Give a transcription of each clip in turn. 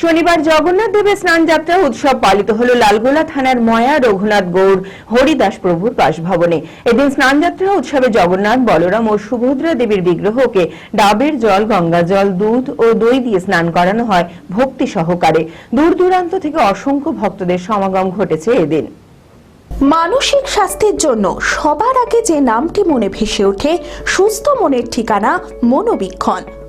শনিবার জগন্নাথ দেবের স্নান যাত্রা উৎসব পালিত হল লালগোলা থানার ময়া রঘুনাথ গৌড় হরিদাস প্রভুর বাসভবনে। এদিন স্নান যাত্রা উৎসবে জগন্নাথ, বলরাম ও সুভদ্রা দেবীর বিগ্রহকে ডাবের জল, গঙ্গা জল, দুধ ও দই দিয়ে স্নান করানো হয় ভক্তি সহকারে। দূর দূরান্ত থেকে অসংখ্য ভক্তদের সমাগম ঘটেছে এদিন। মানসিক স্বাস্থ্যের জন্য সবার আগে যে নামটি মনে ভেসে ওঠে, সুস্থ মনের ঠিকানা মনোবীক্ষণ।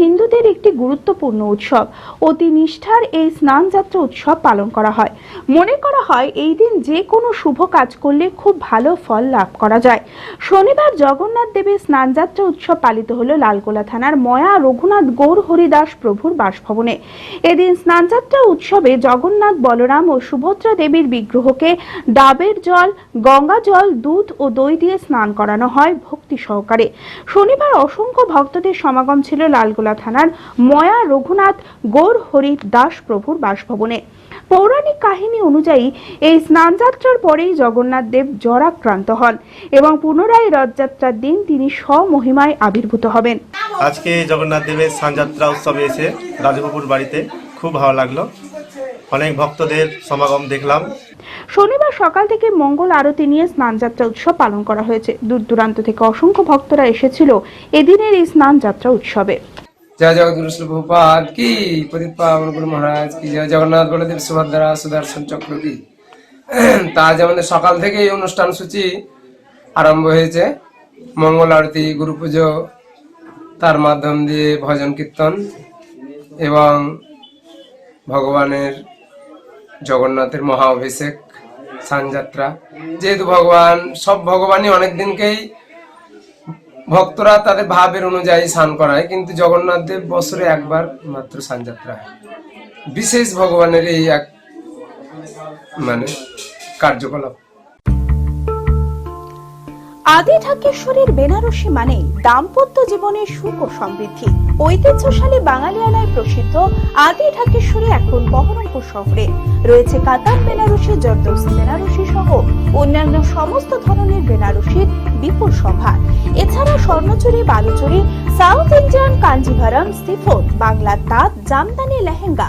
হিন্দুদের একটি গুরুত্বপূর্ণ উৎসব। অতি নিষ্ঠার এই স্নানযাত্রা উৎসব পালন করা হয়। মনে করা হয়, এই দিন যে কোনো শুভ কাজ করলে খুব ভালো ফল লাভ করা যায়। শনিবার জগন্নাথ দেবের স্নানযাত্রা উৎসব পালিত হলো লালগোলা থানার ময়া রঘুনাথ গৌর হরিদাস প্রভুর বাসভবনে। এদিন স্নানযাত্রা উৎসবে জগন্নাথ বলরাম ও সুভদ্রা দেবীর বিগ্রহকে ডাবের জল, গঙ্গা জল, দুধ ও দই দিয়ে স্নান করানো হয় ভক্তি সহকারে। শনিবার অসংখ্য ভক্তদের সমাগম ছিল লালগোলা থানার ময়া রঘুনাথ গৌর হরি দাস প্রভুর বাসভবনে। পৌরাণিক কাহিনী অনুযায়ী এই স্নানযাত্রার পরেই জগন্নাথ দেব জ্বরাক্রান্ত হন এবং পুনরায় রথযাত্রার দিন তিনি স্বমহিমায় আবির্ভূত হবেন। আজকে জগন্নাথ দেবের স্নানযাত্রা উৎসবে এসে রাজবাবুর বাড়িতে খুব ভালো লাগল। অনেক ভক্তদের সমাগম দেখলাম। শনিবার সকাল থেকে মঙ্গল আরতি নিয়ে স্নানযাত্রা উৎসব পালন করা হয়েছে। দূর দূরান্ত থেকে অসংখ্য ভক্তরা এসেছিল এদিনের এই স্নানযাত্রা উৎসবে। জয় জগৎগুরু শ্রী প্রভুপাদ কি পতিত গুরু মহারাজ কি, জয় জগন্নাথ বলদেব সুভদ্রা সুদর্শন চক্র কি? তা আমাদের সকাল থেকে এই অনুষ্ঠান সূচি আরম্ভ হয়েছে। মঙ্গল আরতি গুরু পুজো তার মাধ্যম দিয়ে ভজন কীর্তন এবং ভগবানের জগন্নাথের মহা অভিষেক স্নানযাত্রা যেহেতু ভগবান, সব ভগবানই অনেক দিনকেই ভক্তরা তাদের ভাবের অনুযায়ী স্নান করায়, কিন্তু জগন্নাথ দেব বছরে একবার মাত্র স্নানযাত্রা হয়। বিশেষ ভগবানের এই এক মানে কার্যকলাপ। আদি ঢাকেশ্বরীর বেনারসি মানে দাম্পত্য জীবনের সুখ ও সমৃদ্ধি। ঐতিহ্যশালী বাঙালিয়ানায় প্রসিদ্ধ আদি ঢাকেশ্বরী এখন বহরমপুর শহরে। রয়েছে কাতার, বেনারসি জর্দোস বেনারসি সহ অন্যান্য সমস্ত ধরনের বেনারসির বিপুল সভা। এছাড়া Swarnachuri, Baluchari, south Indian Kanjivaram, chiffon, Bangla তাঁত, জামদানি, লেহেঙ্গা